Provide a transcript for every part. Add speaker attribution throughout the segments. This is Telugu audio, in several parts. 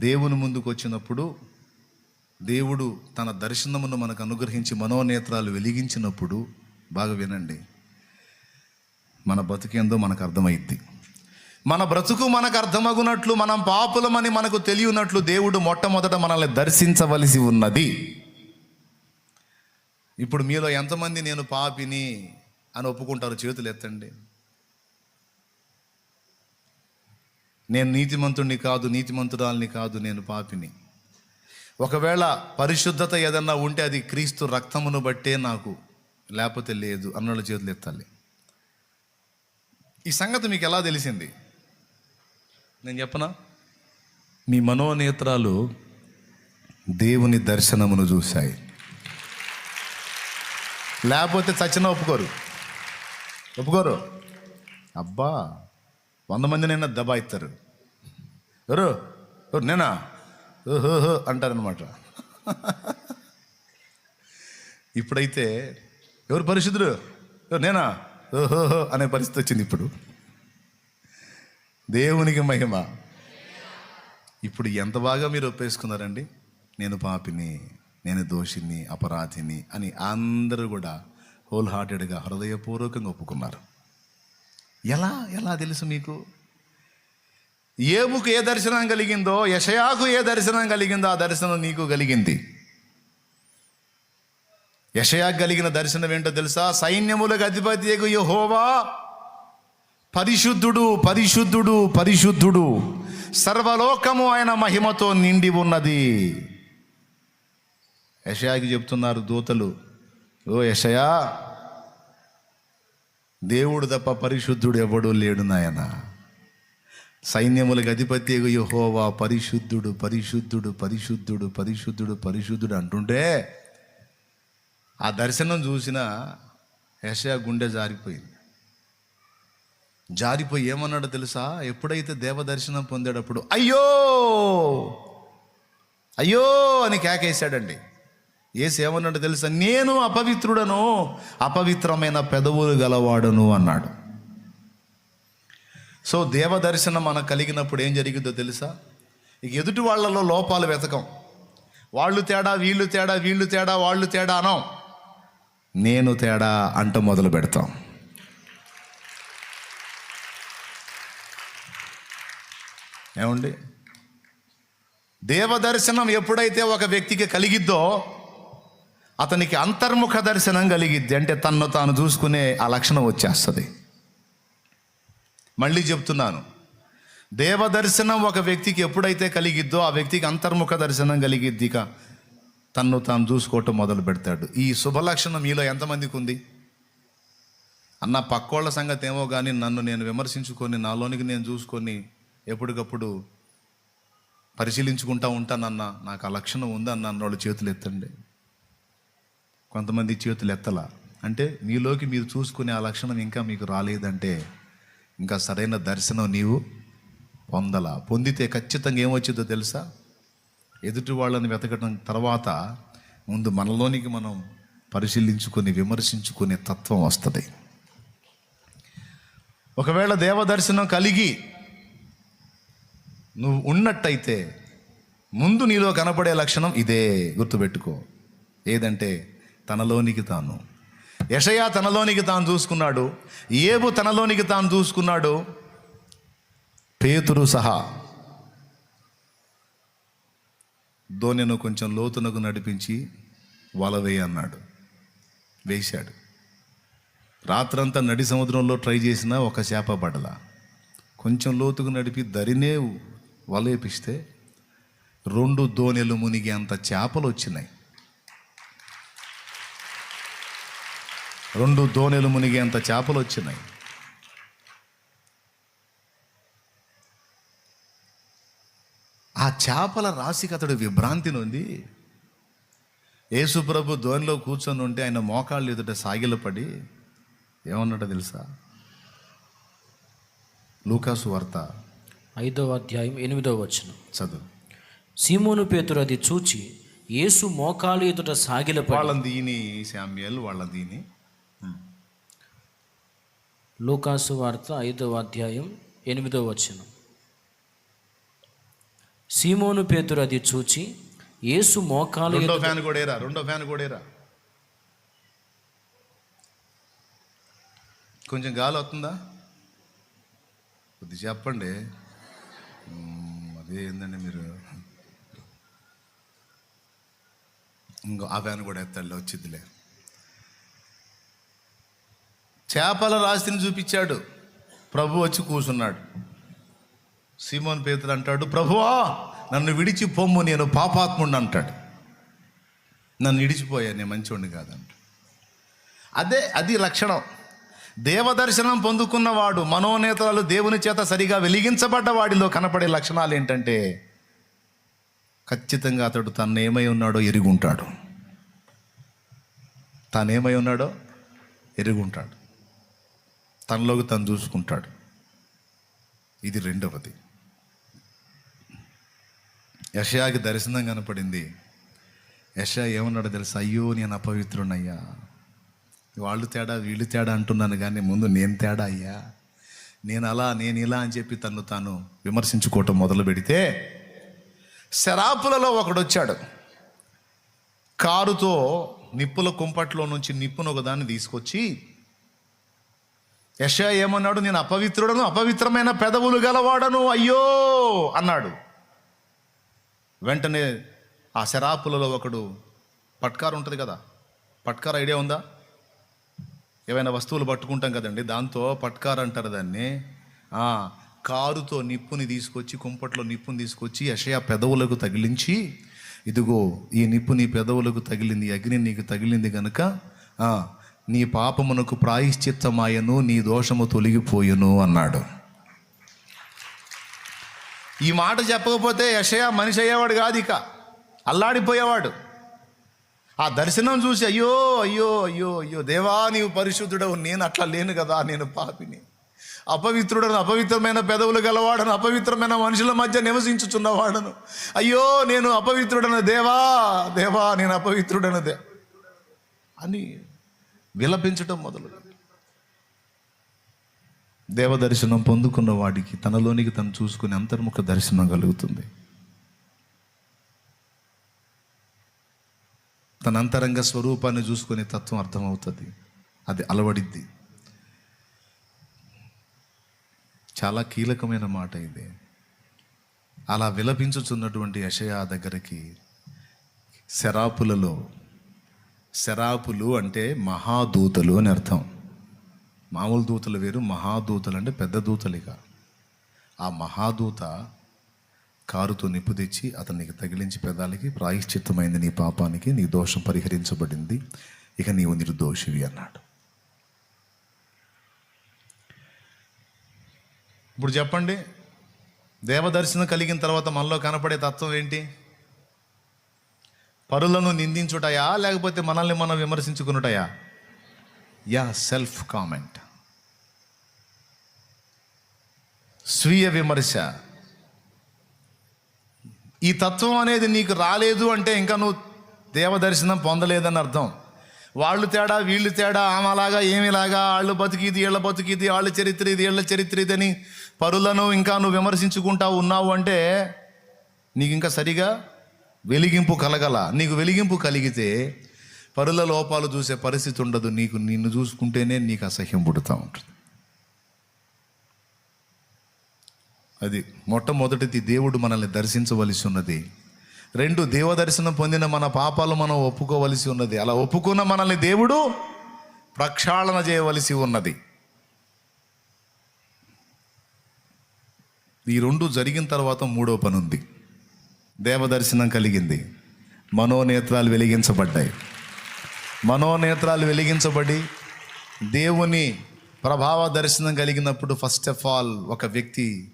Speaker 1: దేవుని ముందుకు వచ్చినప్పుడు దేవుడు తన దర్శనమును మనకు అనుగ్రహించి మనోనేత్రాలు వెలిగించినప్పుడు బాగా వినండి. మన బతుకేందో మనకు అర్థమైద్ది. మన బ్రతుకు మనకు అర్థమగునట్లు మనం పాపులమని మనకు తెలియనట్లు దేవుడు మొట్టమొదట మనల్ని దర్శించవలసి ఉన్నది. ఇప్పుడు మీలో ఎంతమంది నేను పాపిని అని ఒప్పుకుంటారు చేతులు ఎత్తండి నేను నీతిమంతుడిని కాదు నీతిమంతురాల్ని కాదు నేను పాపిని. ఒకవేళ పరిశుద్ధత ఏదన్నా ఉంటే అది క్రీస్తు రక్తమును బట్టే నాకు లేకపోతే లేదు అన్నోళ్ళ చేతులు ఎత్తాలి. ఈ సంగతి మీకు ఎలా తెలిసింది? నేను చెప్పనా? మీ మనోనేత్రాలు దేవుని దర్శనమును చూశాయి. లేకపోతే చచ్చిన ఒప్పుకోరు. ఒప్పుకోరు? అబ్బా! వంద మందినైనా దబాయిస్తారు దబా ఇస్తారు ఎవరు? ఎవరు? నేనా? ఓహోహో అంటారనమాట ఇప్పుడైతే ఎవరు పరిశుద్ధుడు? నేనా? ఓహోహో అనే పరిస్థితి వచ్చింది ఇప్పుడు. దేవునికి మహిమ. ఇప్పుడు ఎంత బాగా మీరు ఒప్పేసుకున్నారండి? నేను పాపిని నేను దోషిని అపరాధిని అని అందరూ కూడా హోల్ హార్టెడ్గా హృదయపూర్వకంగా ఒప్పుకున్నారు. ఎలా ఎలా తెలుసు మీకు? ఏబుకు ఏ దర్శనం కలిగిందో యషయాకు ఏ దర్శనం కలిగిందో ఆ దర్శనం నీకు కలిగింది. యషయాకు కలిగిన దర్శనం ఏంటో తెలుసా? సైన్యములకు అధిపతియకు యహోవా పరిశుద్ధుడు పరిశుద్ధుడు పరిశుద్ధుడు. సర్వలోకము ఆయన మహిమతో నిండి ఉన్నది. యషయాకి చెప్తున్నారు దూతలు ఓ యషయా దేవుడు తప్ప పరిశుద్ధుడు ఎవడు లేడు నాయన. సైన్యములకు అధిపతి యహోవా పరిశుద్ధుడు పరిశుద్ధుడు పరిశుద్ధుడు పరిశుద్ధుడు పరిశుద్ధుడు అంటుంటే ఆ దర్శనం చూసిన యశ గుండె జారిపోయింది. జారిపోయి ఏమన్నాడో తెలుసా? ఎప్పుడైతే దేవ దర్శనం పొందేటప్పుడు అయ్యో! అయ్యో! అని కేకేశాడండి. ఏసు ఏమన్నాడో తెలుసా? నేను అపవిత్రుడను అపవిత్రమైన పెదవులు గలవాడను అన్నాడు. సో దేవ దర్శనం మనకు కలిగినప్పుడు ఏం జరిగిందో తెలుసా? ఇక ఎదుటి వాళ్ళలో లోపాలు వెతకం. వాళ్ళు తేడా వీళ్ళు తేడా వీళ్ళు తేడా వాళ్ళు తేడా అనం. నేను తేడా అంట మొదలు పెడతాం. ఏమండి? దేవ దర్శనం ఎప్పుడైతే ఒక వ్యక్తికి కలిగిద్దో అతనికి అంతర్ముఖ దర్శనం కలిగిద్ది అంటే తన్ను తాను చూసుకునే ఆ లక్షణం వచ్చేస్తుంది. మళ్ళీ చెప్తున్నాను. దేవ దర్శనం ఒక వ్యక్తికి ఎప్పుడైతే కలిగిద్దో ఆ వ్యక్తికి అంతర్ముఖ దర్శనం కలిగిద్ది ఇక తన్ను తాను చూసుకోవటం మొదలు పెడతాడు. ఈ శుభలక్షణం మీలో ఎంతమందికి ఉంది? అన్న పక్కోళ్ళ సంగతి ఏమో కానీ నన్ను నేను విమర్శించుకొని నాలోనికి నేను చూసుకొని ఎప్పటికప్పుడు పరిశీలించుకుంటా ఉంటానన్న నాకు ఆ లక్షణం ఉందన్న అన్నోళ్ళు చేతులు ఎత్తండి. కొంతమంది చేతులు ఎత్తలా? అంటే మీలోకి మీరు చూసుకునే ఆ లక్షణం ఇంకా మీకు రాలేదంటే ఇంకా సరైన దర్శనం నీవు పొందల. పొందితే ఖచ్చితంగా ఏమొచ్చిందో తెలుసా? ఎదుటి వాళ్ళని వెతకడం తర్వాత ముందు మనలోనికి మనం పరిశీలించుకొని విమర్శించుకునే తత్వం వస్తుంది. ఒకవేళ దేవదర్శనం కలిగి నువ్వు ఉన్నట్టయితే ముందు నీలో కనపడే లక్షణం ఇదే. గుర్తుపెట్టుకో. ఏదంటే తనలోనికి తాను. యషయా తనలోనికి తాను చూసుకున్నాడు. ఏబు తనలోనికి తాను చూసుకున్నాడు. పేతురు సహా ధోనిను కొంచెం లోతునకు నడిపించి వల వేయి అన్నాడు. వేశాడు. రాత్రంతా నడి సముద్రంలో ట్రై చేసినా ఒక చేప పడల. కొంచెం లోతుకు నడిపి దరినే వలేపిస్తే రెండు దోణెలు మునిగి అంత చేపలు వచ్చినాయి. రెండు దోణెలు మునిగి అంత చేపలు వచ్చినాయి ఆ చేపల రాశికి అతడు విభ్రాంతి నొంది యేసుప్రభు ధోనిలో కూర్చొని ఉంటే ఆయన మోకాళ్ళు ఎదుట సాగిలపడి ఏమన్నాడో తెలుసా? లూకాసు వార్త.
Speaker 2: ఐదవ అధ్యాయం ఎనిమిదవ వచనం.
Speaker 1: చదువు.
Speaker 2: సీమోను పేతురు అది చూచి యేసు మోకాలు ఎదుట సాగిలపడి
Speaker 1: వాళ్ళని దీని శామ్యుయల్ వాళ్ళని దీని
Speaker 2: లూకాసు వార్త ఐదవ అధ్యాయం ఎనిమిదవ వచనం. సీమోను పేతురు అది చూచి యేసు మోకాలు
Speaker 1: రెండో ఫ్యాన్ కూడా రెండో ఫ్యాన్ కూడా కొంచెం గాలి వస్తుందా? కొద్ది చెప్పండి. అదే ఏందండి మీరు? ఇంకో ఆ ఫ్యాన్ కూడా ఎత్తాడు వచ్చిద్దిలే. చేపల రాశిని చూపించాడు. ప్రభు వచ్చి కూర్చున్నాడు. సీమోన్ పేతులు అంటాడు ప్రభువా నన్ను విడిచి పొమ్ము నేను పాపాత్ముడు అంటాడు. నన్ను విడిచిపోయా నేను మంచివాడిని కాదంట. అదే అది లక్షణం. దేవదర్శనం పొందుకున్నవాడు మనోనేతలు దేవుని చేత సరిగా వెలిగించబడ్డ వాడిలో కనపడే లక్షణాలు ఏంటంటే ఖచ్చితంగా అతడు తను ఏమై ఉన్నాడో ఎరుగుంటాడు. తానేమై ఉన్నాడో ఎరుగుంటాడు. తనలోకి తను చూసుకుంటాడు. ఇది రెండవది. యషయాకి దర్శనం కనపడింది. యషయా ఏమన్నాడు తెలుసా? అయ్యో నేను అపవిత్రునయ్యా వాళ్ళు తేడా వీళ్ళు తేడా అంటున్నాను కానీ ముందు నేను తేడా అయ్యా. నేను అలా నేను ఇలా అని చెప్పి తను తాను విమర్శించుకోవటం మొదలు పెడితే శరాపులలో ఒకడు వచ్చాడు కారుతో నిప్పుల కుంపట్లో నుంచి నిప్పును ఒకదాన్ని తీసుకొచ్చి యశ ఏమన్నాడు? నేను అపవిత్రుడను అపవిత్రమైన పెదవులు గలవాడను అయ్యో! అన్నాడు. వెంటనే ఆ శరాపులలో ఒకడు పట్కారు ఉంటుంది కదా పట్కార్ ఐడియా ఉందా? ఏవైనా వస్తువులు పట్టుకుంటాం కదండి దాంతో పట్కార్ అంటారు దాన్ని. కారుతో నిప్పుని తీసుకొచ్చి కుంపట్లో నిప్పుని తీసుకొచ్చి యషయ పెదవులకు తగిలించి ఇదిగో ఈ నిప్పు నీ పెదవులకు తగిలింది ఈ అగ్ని నీకు తగిలింది కనుక నీ పాపమునకు ప్రాయశ్చిత్తమాయను నీ దోషము తొలగిపోయును అన్నాడు. ఈ మాట చెప్పకపోతే యషయ మనిషి అయ్యేవాడు కాదు ఇక. అల్లాడిపోయేవాడు. ఆ దర్శనం చూసి అయ్యో అయ్యో అయ్యో అయ్యో దేవా నీవు పరిశుద్ధుడవు నేను అట్లా లేను కదా నేను పాపిని. అపవిత్రుడను అపవిత్రమైన పెదవులు గలవాడను అపవిత్రమైన మనుషుల మధ్య నివసించుచున్నవాడను అయ్యో నేను అపవిత్రుడను దేవా దేవా నేను అపవిత్రుడను దే అని విలపించటం మొదలు. దేవదర్శనం పొందుకున్న వాడికి తనలోనికి తను చూసుకుని అంతర్ముఖ దర్శనం కలుగుతుంది. తన అంతరంగ స్వరూపాన్ని చూసుకునే తత్వం అర్థమవుతుంది. అది అలవడిద్ది. చాలా కీలకమైన మాట ఇది. అలా విలపించుచున్నటువంటి యషయా దగ్గరికి శరాపులలో శరాపులు అంటే మహాదూతలు అని అర్థం. మామూలు దూతలు వేరు మహాదూతలు అంటే పెద్ద దూతలిక. ఆ మహాదూత కారుతో నిప్పు తెచ్చి అతనికి తగిలించి పెదాలకి ప్రాయశ్చిత్తమైంది నీ పాపానికి నీ దోషం పరిహరించబడింది ఇక నీవు నిర్దోషివి అన్నాడు. ఇప్పుడు చెప్పండి దేవదర్శనం కలిగిన తర్వాత మనలో కనపడే తత్వం ఏంటి? పరులను నిందించుటయా? లేకపోతే మనల్ని మనం విమర్శించుకునుటయా? Yeah self comment. స్వీయ విమర్శ. ఈ తత్వం అనేది నీకు రాలేదు అంటే ఇంకా నువ్వు దేవదర్శనం పొందలేదని అర్థం. వాళ్ళు తేడా వీళ్ళు తేడా ఆమెలాగా ఏమిలాగా వాళ్ళు బతికిది వీళ్ళ బతికిది వాళ్ళ చరిత్ర ఇది వీళ్ళ చరిత్ర ఇది అని పరులను ఇంకా నువ్వు విమర్శించుకుంటా ఉన్నావు అంటే నీకు ఇంకా సరిగా వెలిగింపు కలగల. నీకు వెలిగింపు కలిగితే పరుల లోపాలు చూసే పరిస్థితి ఉండదు. నీకు నిన్ను చూసుకుంటేనే నీకు అసహ్యం పుడుతూ ఉంటుంది. అది మొట్టమొదటిది దేవుడు మనల్ని దర్శించవలసి ఉన్నది. రెండు దేవ దర్శనం పొందిన మన పాపాలు మనం ఒప్పుకోవలసి ఉన్నది. అలా ఒప్పుకున్న మనల్ని దేవుడు ప్రక్షాళన చేయవలసి ఉన్నది. ఈ రెండు జరిగిన తర్వాత మూడో పని ఉంది. దేవదర్శనం కలిగింది. మనోనేత్రాలు వెలిగించబడ్డాయి. మనోనేత్రాలు వెలిగించబడి దేవుని ప్రభావ దర్శనం కలిగినప్పుడు ఫస్ట్ ఆఫ్ ఆల్ ఒక వ్యక్తి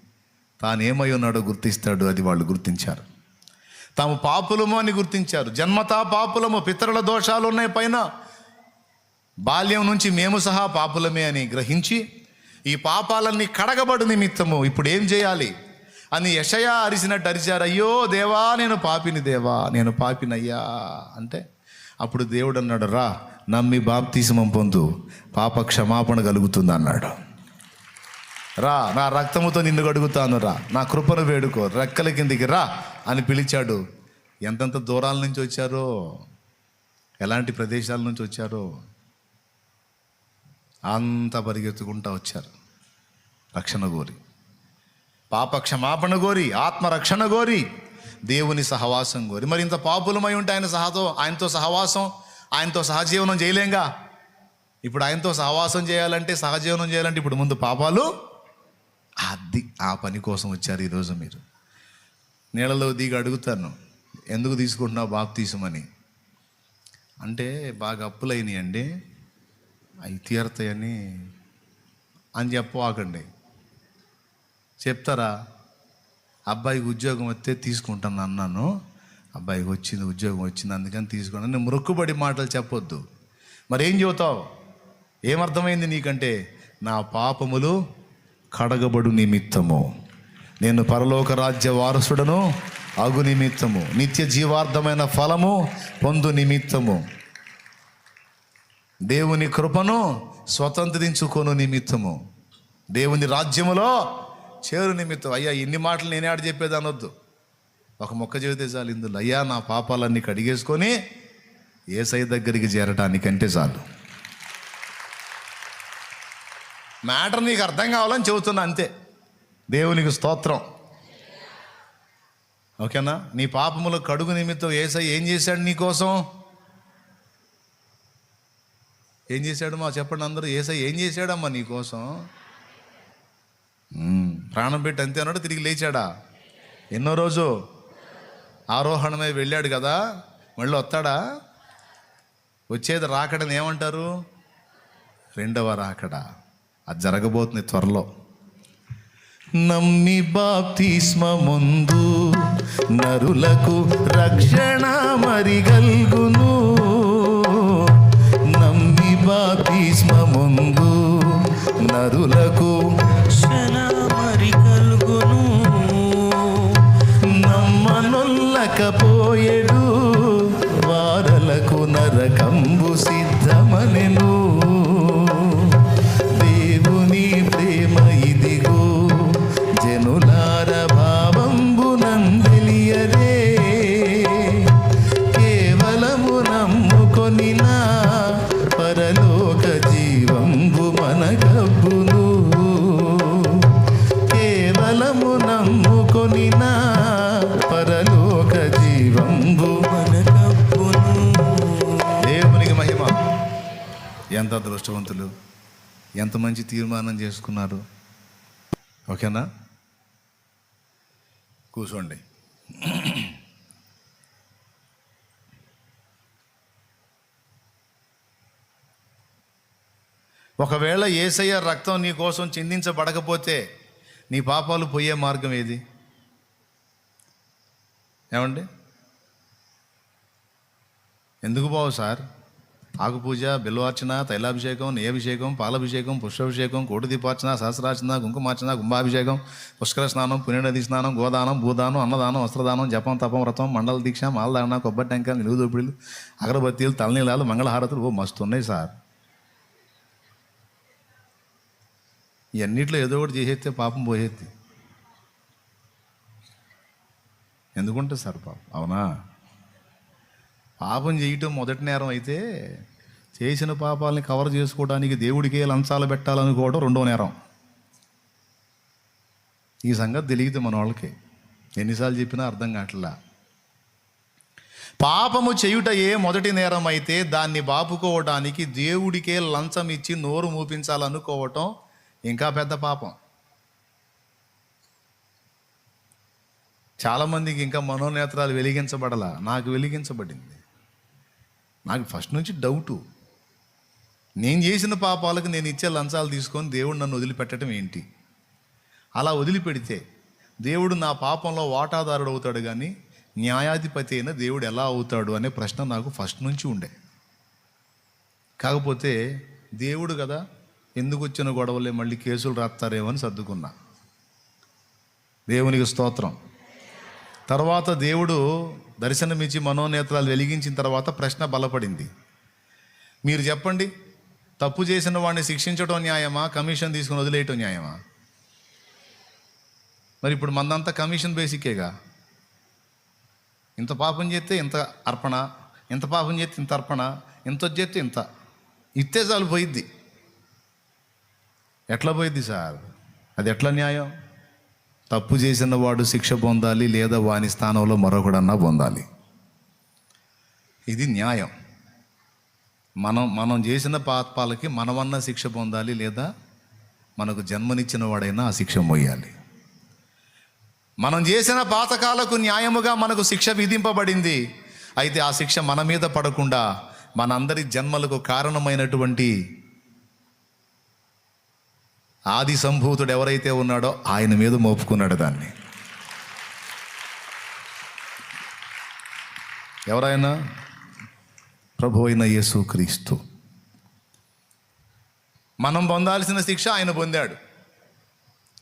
Speaker 1: తాను ఏమై ఉన్నాడో గుర్తిస్తాడు అది వాళ్ళు గుర్తించారు. తాము పాపులము అని గుర్తించారు. జన్మతా పాపులము పితరుల దోషాలు ఉన్నాయి పైన. బాల్యం నుంచి మేము సహా పాపులమే అని గ్రహించి ఈ పాపాలన్నీ కడగబడు నిమిత్తము. ఇప్పుడు ఏం చేయాలి? అని యషయా అరిసినట్టు అరిచారు అయ్యో దేవా నేను పాపిని దేవా నేను పాపినయ్యా. అంటే అప్పుడు దేవుడు అన్నాడు రా నమ్మి బాప్తీసమం పొందు పాప క్షమాపణ కలుగుతుంది అన్నాడు. రా నా రక్తముతో నిన్ను గడుగుతాను రా నా కృపను వేడుకో రెక్కల కిందికి రా అని పిలిచాడు. ఎంతెంత దూరాల నుంచి వచ్చారో ఎలాంటి ప్రదేశాల నుంచి వచ్చారో అంత పరిగెత్తుకుంటా వచ్చారు రక్షణ గోరి. పాపక్షమాపణ గోరి ఆత్మరక్షణ గోరి దేవుని సహవాసం గోరి మరి ఇంత పాపులమై ఉంటే ఆయన సహతో ఆయనతో సహవాసం ఆయనతో సహజీవనం చేయలేంగా? ఇప్పుడు ఆయనతో సహవాసం చేయాలంటే సహజీవనం చేయాలంటే ఇప్పుడు ముందు పాపాలు అది ఆ పని కోసం వచ్చారు ఈరోజు మీరు. నీళ్ళలో దిగి అడుగుతాను ఎందుకు తీసుకుంటున్నావు బాపు తీసమని అంటే బాగా అప్పులైనాయండి అవి తీరతాయని అని చెప్పవాకండి చెప్తారా? అబ్బాయికి ఉద్యోగం వస్తే తీసుకుంటాను అన్నాను. అబ్బాయికి వచ్చింది ఉద్యోగం వచ్చింది అందుకని తీసుకున్నాను. నేను మొక్కుబడి మాటలు చెప్పొద్దు. మరేం చెబుతావు? ఏమర్థమైంది నీకంటే? నా పాపములు కడగబడు నిమిత్తము. నేను పరలోక రాజ్య వారసుడను అగు నిమిత్తము. నిత్య జీవార్థమైన ఫలము పొందు నిమిత్తము. దేవుని కృపను స్వతంత్రించుకొను నిమిత్తము. దేవుని రాజ్యములో చేరు నిమిత్తం అయ్యా ఇన్ని మాటలు నేనే ఆడ చెప్పేది అనొద్దు. ఒక మొక్క చెబితే చాలు ఇందులో. అయ్యా నా పాపాలన్నీ కడిగేసుకొని ఏసై దగ్గరికి చేరటానికంటే చాలు. మ్యాటర్ నీకు అర్థం కావాలని చెబుతున్నా అంతే. దేవునికి స్తోత్రం. ఓకేనా? నీ పాపముల కడుగు నిమిత్తం ఏసై ఏం చేశాడు నీ కోసం? ఏం చేశాడమ్మా మా? చెప్పండి అందరూ. ఏసై ఏం చేశాడమ్మా నీ కోసం? ప్రాణం పెట్టి అంతే అన్నాడు తిరిగి లేచాడా? ఎన్నో రోజు ఆరోహణమై వెళ్ళాడు కదా మళ్ళీ వస్తాడా? వచ్చేది రాకడని ఏమంటారు? రెండవ రాకడ. అది జరగబోతుంది త్వరలో. నమ్మి బాప్తిస్మ ముందు నరులకు రక్షణ మరిగల్గును నమ్మి బాప్తిస్మ ముందు నరులకు Acabou. అదృష్టవంతులు ఎంత మంచి తీర్మానం చేసుకున్నారు. ఓకేనా? కూర్చోండి ఒకవేళ ఏసయ్య రక్తం నీ కోసం చిందించబడకపోతే నీ పాపాలు పోయే మార్గం ఏది? ఏమండి? ఎందుకు బావు సార్? ఆకుపూజ బిల్వార్చన తైలాభిషేకం నెయ్యాభిషేకం పాలాభిషేకం పుష్పాభిషేకం కోటి దీపార్చన సహస్రార్చన కుంకుమార్చన కుంభాభిషేకం పుష్కర స్నానం పుణ్యనది స్నానం గోదానం భూదానం అన్నదానం వస్త్రదానం జపం తపం వ్రతం మండల దీక్ష మాలదాన కొబ్బరి టెంకాయలు నిలువుదోపిడులు అగరబత్తీలు తలనీలాలు మంగళహారతులు ఓ మస్తు ఉన్నాయి సార్. ఇవన్నిట్లో ఏదో ఒకటి చేసేస్తే పాపం పోయేది. ఎందుకుంటుంది సార్ పాపం అవునా? పాపం చేయటం మొదటి నేరం అయితే చేసిన పాపాలని కవర్ చేసుకోవడానికి దేవుడికే లంచాలు పెట్టాలనుకోవడం రెండో నేరం. ఈ సంగతి తెలియదు మన వాళ్ళకి. ఎన్నిసార్లు చెప్పినా అర్థం కావట్లా. పాపము చేయుట ఏ మొదటి నేరం అయితే దాన్ని బాపుకోవడానికి దేవుడికే లంచం ఇచ్చి నోరు మూపించాలనుకోవటం ఇంకా పెద్ద పాపం. చాలామందికి ఇంకా మనోనేత్రాలు వెలిగించబడలా. నాకు వెలిగించబడింది. నాకు ఫస్ట్ నుంచి డౌటు నేను చేసిన పాపాలకు నేను ఇచ్చే లంచాలు తీసుకొని దేవుడు నన్ను వదిలిపెట్టడం ఏంటి? అలా వదిలిపెడితే దేవుడు నా పాపంలో వాటాదారుడు అవుతాడు కానీ న్యాయాధిపతి అయిన దేవుడు ఎలా అవుతాడు అనే ప్రశ్న నాకు ఫస్ట్ నుంచి ఉండే. కాకపోతే దేవుడు కదా ఎందుకు వచ్చిన గొడవలే మళ్ళీ కేసులు రాస్తారేమో అని సర్దుకున్నా. దేవునికి స్తోత్రం. తర్వాత దేవుడు దర్శనమిచ్చి మనోనేత్రాలు వెలిగించిన తర్వాత ప్రశ్న బలపడింది. మీరు చెప్పండి తప్పు చేసిన వాడిని శిక్షించడం న్యాయమా? కమిషన్ తీసుకుని వదిలేయటం న్యాయమా? మరి ఇప్పుడు మందంతా కమిషన్ బేసిక్కేగా. ఇంత పాపం చేస్తే ఇంత అర్పణ ఇంత పాపం చేస్తే ఇంత అర్పణ ఇంత వచ్చి చేస్తే ఇంత. ఇస్తే చాలు పోయిద్ది. ఎట్లా పోయిద్ది సార్? అది ఎట్లా న్యాయం? తప్పు చేసిన వాడు శిక్ష పొందాలి లేదా వాని స్థానంలో మరొకడన్నా పొందాలి. ఇది న్యాయం. మనం మనం చేసిన పాపాలకి మనమన్నా శిక్ష పొందాలి లేదా మనకు జన్మనిచ్చిన వాడైనా ఆ శిక్ష మోయాలి మనం చేసిన పాతకాలకు న్యాయముగా మనకు శిక్ష విధింపబడింది. అయితే ఆ శిక్ష మన మీద పడకుండా మనందరి జన్మలకు కారణమైనటువంటి ఆది సంభూతుడు ఎవరైతే ఉన్నాడో ఆయన మీద మోపుకున్నాడు దాన్ని. ఎవరైనా? ప్రభు అయిన యేసు క్రీస్తు. మనం పొందాల్సిన శిక్ష ఆయన పొందాడు.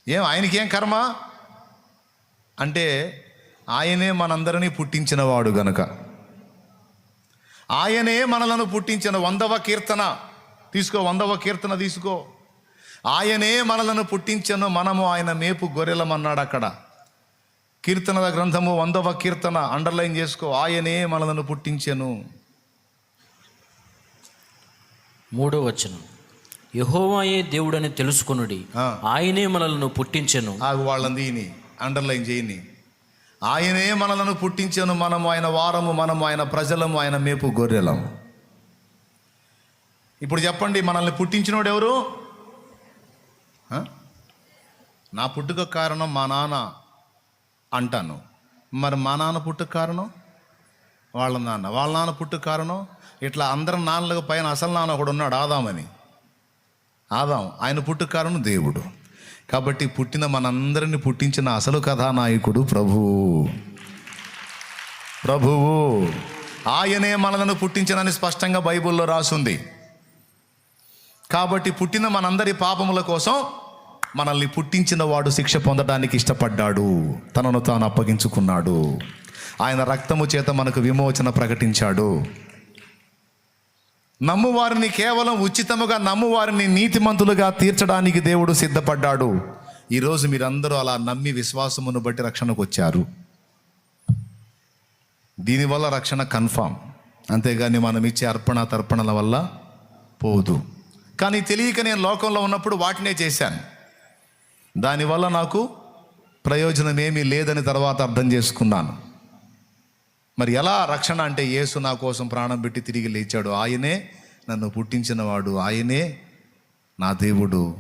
Speaker 1: ఏం ఆయనకేం కర్మ? అంటే ఆయనే మనందరినీ పుట్టించినవాడు గనక. ఆయనే మనలను పుట్టించిన వందవ కీర్తన. తీసుకో వందవ కీర్తన తీసుకో. ఆయనే మనలను పుట్టించను మనము ఆయన మేపు గొర్రెలమన్నాడు అక్కడ. కీర్తనల గ్రంథము వందవ కీర్తన అండర్లైన్ చేసుకో ఆయనే మనలను పుట్టించెను.
Speaker 2: మూడో వచనం. యహోవాయే దేవుడని తెలుసుకొనుడి. ఆయనే మనలను పుట్టించెను.
Speaker 1: వాళ్ళని దీని అండర్లైన్ చేయని ఆయనే మనలను పుట్టించెను మనము ఆయన వారము మనము ఆయన ప్రజలము ఆయన మేపు గొర్రెలము ఇప్పుడు చెప్పండి మనల్ని పుట్టించినోడు ఎవరు? నా పుట్టుక కారణం మా నాన్న అంటాను. మరి మా నాన్న పుట్టుక కారణం? వాళ్ళ నాన్న. వాళ్ళ నాన్న పుట్టుక కారణం? ఇట్లా అందరి నాన్నలకు పైన అసలు నాన్న ఒకడు ఉన్నాడు ఆదామని ఆదాం. ఆయన పుట్టుక కారణం దేవుడు. కాబట్టి పుట్టిన మనందరిని పుట్టించిన అసలు కథానాయకుడు ప్రభువు ప్రభువు ఆయనే మనలను పుట్టించనని స్పష్టంగా బైబిల్లో రాసుంది. కాబట్టి పుట్టిన మనందరి పాపముల కోసం మనల్ని పుట్టించిన వాడు శిక్ష పొందడానికి ఇష్టపడ్డాడు. తనను తాను అప్పగించుకున్నాడు. ఆయన రక్తము చేత మనకు విమోచన ప్రకటించాడు. నమ్మువారిని కేవలం ఉచితముగా నమ్మువారిని నీతిమంతులుగా తీర్చడానికి దేవుడు సిద్ధపడ్డాడు. ఈరోజు మీరందరూ అలా నమ్మి విశ్వాసమును బట్టి రక్షణకు వచ్చారు. దీనివల్ల రక్షణ కన్ఫామ్. అంతేగాని మనం ఇచ్చే అర్పణ తర్పణల వల్ల పోదు. కానీ తెలియక నేను లోకంలో ఉన్నప్పుడు వాటినే చేశాను. దానివల్ల నాకు ప్రయోజనం ఏమీ లేదని తర్వాత అర్థం చేసుకున్నాను. మరి ఎలా రక్షణ అంటే యేసు నా కోసం ప్రాణం పెట్టి తిరిగి లేచాడు. ఆయనే నన్ను పుట్టించినవాడు ఆయనే నా దేవుడు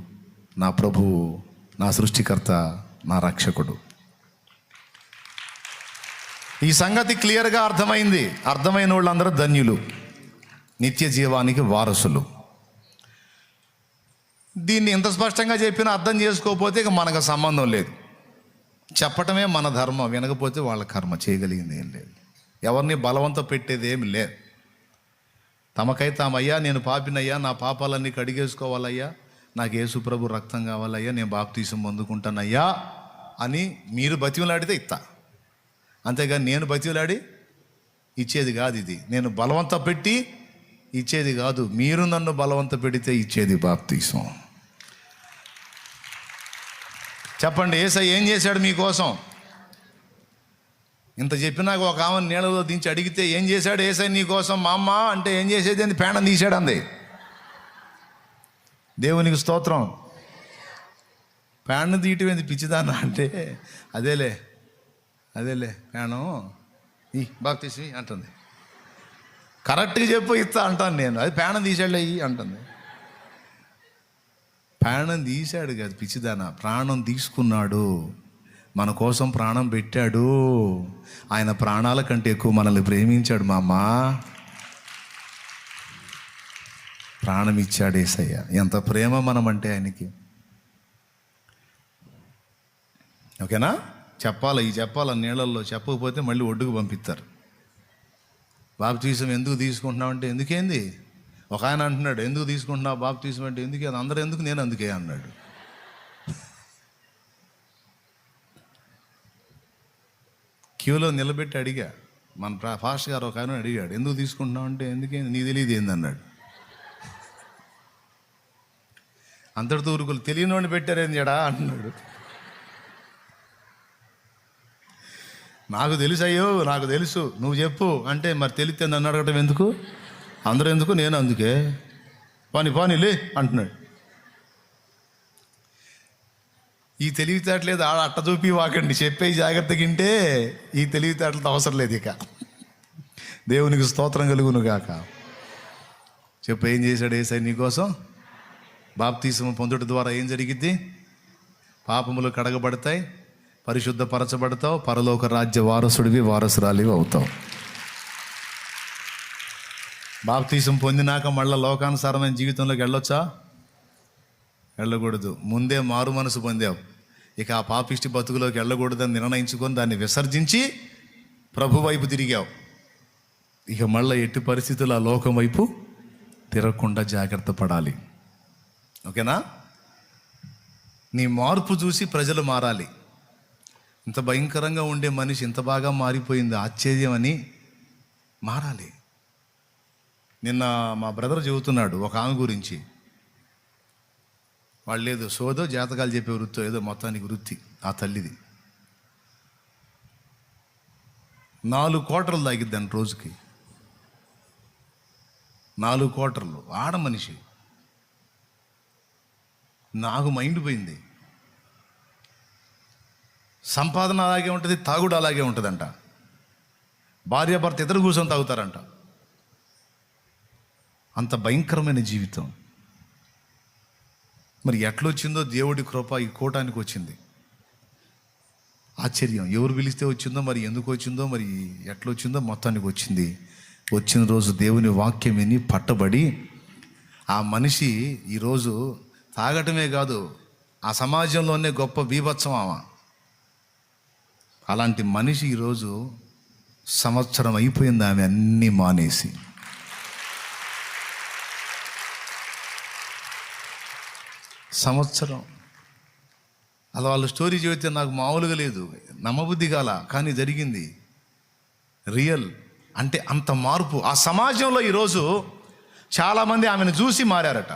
Speaker 1: నా ప్రభువు నా సృష్టికర్త నా రక్షకుడు. ఈ సంగతి క్లియర్గా అర్థమైంది. అర్థమైన వాళ్ళందరూ ధన్యులు. నిత్య జీవానికి వారసులు. దీన్ని ఎంత స్పష్టంగా చెప్పినా అర్థం చేసుకోకపోతే ఇక మనకు సంబంధం లేదు. చెప్పటమే మన ధర్మం వినకపోతే వాళ్ళ కర్మ చేయగలిగింది ఏం లేదు. ఎవరిని బలవంత పెట్టేది ఏమి లేదు. తమకై తామయ్యా నేను పాపినయ్యా నా పాపాలన్నీ కడిగేసుకోవాలయ్యా నాకు యేసు ప్రభు రక్తం కావాలయ్యా నేను బాప్తీసం పొందుకుంటానయ్యా అని మీరు బతిమలాడితే ఇస్తా అంతేగాని నేను బతిమలాడి ఇచ్చేది కాదు ఇది. నేను బలవంత పెట్టి ఇచ్చేది కాదు. మీరు నన్ను బలవంత పెడితే ఇచ్చేది బాప్తీసం. చెప్పండి ఏసై ఏం చేశాడు మీకోసం? ఇంత చెప్పినాక ఒక ఆమె నీళ్ళలో దించి అడిగితే ఏం చేశాడు ఏసై నీకోసం? మా అమ్మ అంటే ఏం చేసేది అని పేణం తీశాడు అంది. దేవునికి స్తోత్రం. పేణం తీయటం ఏంది? పిచ్చిదాన్న అంటే అదేలే అదేలే పేణం ఈ బాగా తీసి అంటుంది. కరెక్ట్గా చెప్పు ఇస్తా అంటాను నేను. అది పేణం తీసాడులే అంటుంది. ప్రాణం తీశాడు కదా పిచ్చిదాన. ప్రాణం తీసుకున్నాడు. మన కోసం ప్రాణం పెట్టాడు. ఆయన ప్రాణాల కంటే ఎక్కువ మనల్ని ప్రేమించాడు మా అమ్మ ప్రాణం ఇచ్చాడు ఏసయ్య. ఎంత ప్రేమ మనం అంటే ఆయనకి. ఓకేనా? చెప్పాలి? ఈ చెప్పాలి? నీళ్ళల్లో చెప్పకపోతే మళ్ళీ ఒడ్డుకు పంపిస్తారు. బాప్తీసం ఎందుకు తీసుకుంటున్నామంటే ఎందుకేంది? ఒక ఆయన అంటున్నాడు ఎందుకు తీసుకుంటున్నావు బాబు తీసుకుంటే ఎందుకే? అది అందరూ ఎందుకు? నేను అందుకే అన్నాడు. క్యూలో నిలబెట్టి అడిగా. మన ప్రా- ఫాస్ట్ గారు ఒక ఆయన అడిగాడు ఎందుకు తీసుకుంటున్నావు అంటే ఎందుకే? నీ తెలియదు ఏంది అన్నాడు అంతటితో ఊరుకులు తెలియని వాడిని పెట్టారేం జడా అంటున్నాడు నాకు తెలుసు అయ్యో నాకు తెలుసు. నువ్వు చెప్పు. అంటే మరి తెలిస్తే నన్ను అడగటం ఎందుకు? అందరూ ఎందుకు నేను అందుకే. పాని పాని లే అంటున్నాడు. ఈ తెలివితేటలేదు ఆడ అట్ట చూపి వాకండి. చెప్పే జాగ్రత్తగింటే ఈ తెలివితేటలతో అవసరం లేదు ఇక. దేవునికి స్తోత్రం కలుగును గాక. చెప్పు ఏం చేశాడు ఏసై నీకోసం? బాప్తీసం పొందుట ద్వారా ఏం జరిగిద్ది? పాపములు కడగబడతాయి పరిశుద్ధపరచబడతావు పరలోక రాజ్య వారసుడివి వారసురాలివి అవుతావు. బాప్తీసం పొందినాక మళ్ళీ లోకానుసారమైన జీవితంలోకి వెళ్ళొచ్చా? వెళ్ళకూడదు. ముందే మారు మనసు పొందావు. ఇక ఆ పాపిష్టి బతుకులోకి వెళ్ళకూడదని నిర్ణయించుకొని దాన్ని విసర్జించి ప్రభు వైపు తిరిగావు. ఇక మళ్ళీ ఎట్టి పరిస్థితులు ఆ లోకం వైపు తిరగకుండా జాగ్రత్త పడాలి. ఓకేనా? నీ మార్పు చూసి ప్రజలు మారాలి. ఇంత భయంకరంగా ఉండే మనిషి ఇంత బాగా మారిపోయింది. ఆశ్చర్యం అని మారాలి. నిన్న మా బ్రదర్ చెబుతున్నాడు ఒక ఆమె గురించి. వాళ్ళు ఏదో సోదో జాతకాలు చెప్పే వృత్తో ఏదో మొత్తానికి వృత్తి ఆ తల్లిది. నాలుగు కోటర్లు తాగిద్దాని రోజుకి. నాలుగు కోటర్లు ఆడ మనిషి. నాకు మైండ్ పోయింది. సంపాదన అలాగే ఉంటుంది తాగుడు అలాగే ఉంటుందంట. భార్యాభర్త ఇద్దరు కూర్చొని తాగుతారంట. అంత భయంకరమైన జీవితం. మరి ఎట్లొచ్చిందో దేవుడి కృప ఈ కోటానికి వచ్చింది. ఆశ్చర్యం. ఎవరు పిలిస్తే వచ్చిందో మరి ఎందుకు వచ్చిందో మరి ఎట్లొచ్చిందో మొత్తానికి వచ్చింది. వచ్చిన రోజు దేవుని వాక్యం విని పట్టబడి ఆ మనిషి ఈరోజు తాగటమే కాదు ఆ సమాజంలోనే గొప్ప బీభత్సం ఆమె. అలాంటి మనిషి ఈరోజు సంవత్సరం అయిపోయింది ఆమె అన్నీ మానేసి. సంవత్సరం. అలా వాళ్ళ స్టోరీ చెబితే నాకు మామూలుగా లేదు. నమ్మబుద్ధి కాల కానీ జరిగింది. రియల్. అంటే అంత మార్పు. ఆ సమాజంలో ఈరోజు చాలామంది ఆమెను చూసి మారారట.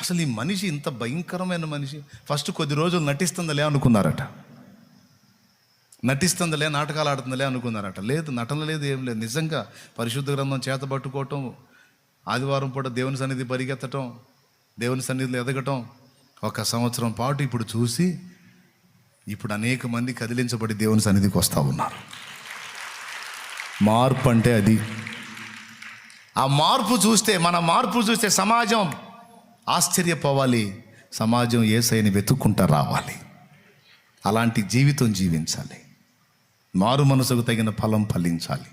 Speaker 1: అసలు ఈ మనిషి ఇంత భయంకరమైన మనిషి. ఫస్ట్ కొద్ది రోజులు నటిస్తుందలే అనుకున్నారట. నటిస్తుందలే నాటకాలు ఆడుతుందలే అనుకున్నారట. లేదు నటన లేదు ఏం లేదు. నిజంగా పరిశుద్ధ గ్రంథం చేత పట్టుకోవటం ఆదివారం పూట దేవుని సన్నిధి పరిగెత్తటం దేవుని సన్నిధిలో ఎదగటం ఒక సంవత్సరం పాటు ఇప్పుడు చూసి ఇప్పుడు అనేక మంది కదిలించబడి దేవుని సన్నిధికి వస్తూ ఉన్నారు. మార్పు అంటే అది. ఆ మార్పు చూస్తే మన మార్పు చూస్తే సమాజం ఆశ్చర్యపోవాలి. సమాజం ఏసైని వెతుక్కుంటా రావాలి. అలాంటి జీవితం జీవించాలి. మారు మనసుకు తగిన ఫలం ఫలించాలి.